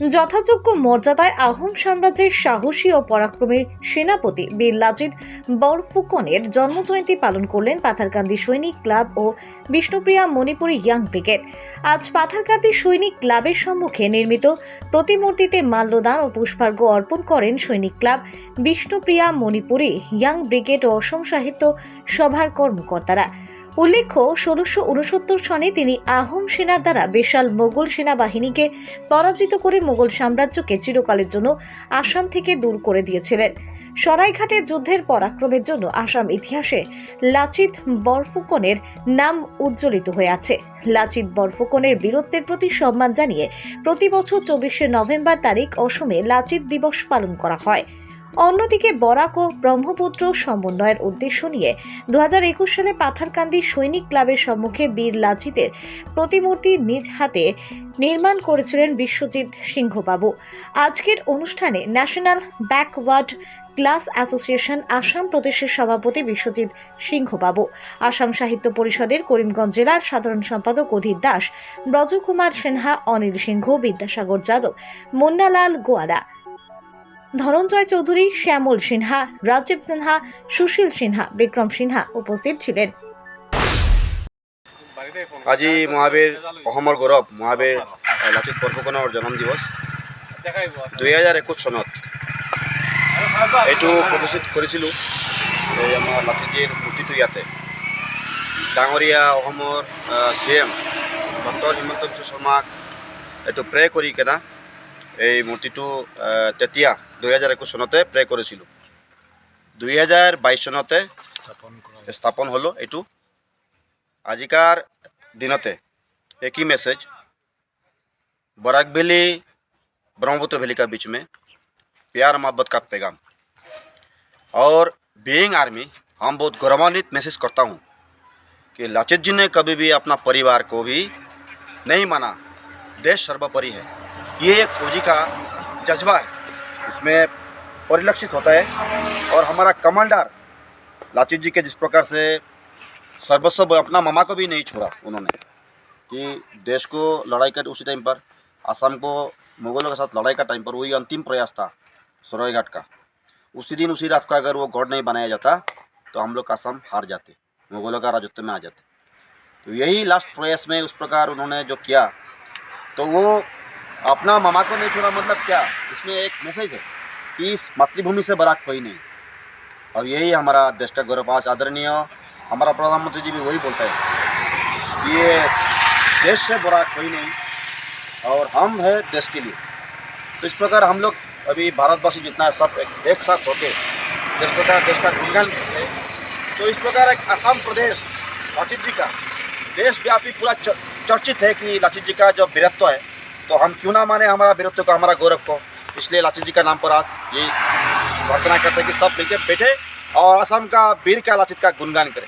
যথাযোগ্য মর্যাদায় আহোম সাম্রাজ্যের সাহসী ও পরাক্রমী সেনাপতি বীর লাচিত বরফুকনের জন্মজয়ন্তী পালন করলেন পাথারকান্দি সৈনিক ক্লাব ও বিষ্ণুপ্রিয়া মণিপুরী ইয়াং ব্রিগেড আজ পাথারকান্দি সৈনিক ক্লাবের সম্মুখে নির্মিত প্রতিমূর্তিতে মাল্যদান ও পুষ্পার্ঘ্য অর্পণ করেন সৈনিক club Bishnupriya Manipuri young brigade ও অসম সাহিত্য সভার কর্মকর্তারা। উল্লেখ্য, ষোলোশো উনসত্তর সনে তিনি আহোম সেনার দ্বারা বিশাল মোগল সেনাবাহিনীকে পরাজিত করে মোগল সাম্রাজ্যকে চিরকালের জন্য আসাম থেকে দূর করে দিয়েছিলেন। সরাইঘাটের যুদ্ধের পরাক্রমের জন্য আসাম ইতিহাসে লাচিত বরফুকনের নাম উজ্জ্বলিত হয়ে আছে। লাচিত বরফুকনের বীরত্বের প্রতি সম্মান জানিয়ে প্রতি বছর চব্বিশে নভেম্বর তারিখ অসমে লাচিত দিবস পালন করা হয়। অন্যদিকে বরাক ও ব্রহ্মপুত্র সমন্বয়ের উদ্দেশ্য নিয়ে দু হাজার একুশ সালে পাথারকান্দি সৈনিক ক্লাবের সম্মুখে বীর লাচিতের প্রতিমূর্তি নিজ হাতে নির্মাণ করেছিলেন বিশ্বজিৎ সিংহবাবু। আজকের অনুষ্ঠানে national backward class association Assam প্রদেশের সভাপতি বিশ্বজিৎ সিংহবাবু, আসাম সাহিত্য পরিষদের করিমগঞ্জ জেলার সাধারণ সম্পাদক অধীর দাস, ব্রজকুমার সিনহা, অনিল সিংহ, বিদ্যাসাগর যাদব, মুন্নালাল গোয়ালা ধনঞ্জয় চৌধুরী, শ্যামল সিনহা, রাজীব সিনহা, সুশীল সিনহা, বিক্রম সিনহা উপস্থিত ছিলেন। আজি মহাবীর অসমৰ গৌৰৱ, মহাবীৰ লাচিত বৰফুকনৰ জন্ম দিৱস দুই হাজাৰ একৈছ চনত এইটো প্ৰতিষ্ঠিত কৰিছিলোঁ। এই আমাৰ লাচিতজীৰ ইয়াতে। ডাঙৰীয়া অসমৰ এম, ডক্টৰ হিমন্ত বিশ্ব শৰ্মাক এইটো প্ৰে কৰি কেনে এই মূৰ্তিটো আহ, তেতিয়া দুই হাজাৰ একৈছ চনতে প্ৰে কৰিছিলোঁ দুই হাজাৰ বাইছ চনতে স্থাপন হ'লো এইটো আজিকাৰ দিনতে एक ही message Barak valley Brahmaputra valley का बीच में प्यार मोहब्बत का पैगाम और बीइंग आर्मी हम बहुत गौरवान्वित महसूस करता हूँ कि लाचित जी ने कभी भी अपना परिवार को भी नहीं माना देश सर्वोपरि है ये एक फौजी का जज्बा है। इसमें परिलक्षित होता है और हमारा कमांडर लाचित जी के जिस प्रकार से सर्वस्व अपना मामा को भी नहीं छोड़ा उन्होंने, कि देश को लड़ाई कर उसी टाइम पर असम को मुगलों के साथ लड़ाई का टाइम पर वही अंतिम प्रयास था सरोईघाट का। उसी दिन, उसी रात को अगर वो गौड़ नहीं बनाया जाता तो हम लोग असम हार जाते, मुगलों का राजत्व में आ जाते। तो यही लास्ट प्रयास में उस प्रकार उन्होंने जो किया तो वो अपना मामा को नहीं छोड़ा मतलब क्या? इसमें एक मैसेज है कि इस मातृभूमि से बड़ा कोई नहीं। और यही हमारा देश का गौरव। आज आदरणीय हमारा प्रधानमंत्री जी भी वही बोलता है कि ये देश से बड़ा कोई नहीं और हम है देश के लिए। तो इस प्रकार हम लोग अभी भारतवासी जितना सब एक, एक साथ होके जिस प्रकार देश का गुणगान करते तो इस प्रकार एक असम प्रदेश लाचित जी का देशव्यापी पूरा चर्चित है कि लाचित जी का जो वीरत्व है तो हम क्यों ना माने हमारा वीरत्व को हमारा गौरव को इसलिए लाचित जी का नाम पर आज ये प्रार्थना करते हैं कि सब मिलकर बैठे और असम का वीर का लाचित का गुणगान करें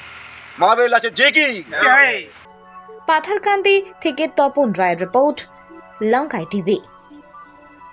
महावीर लाचित जी की পাথারকান্দি থেকে তপন রায়ের রিপোর্ট লঙ্কাই টিভি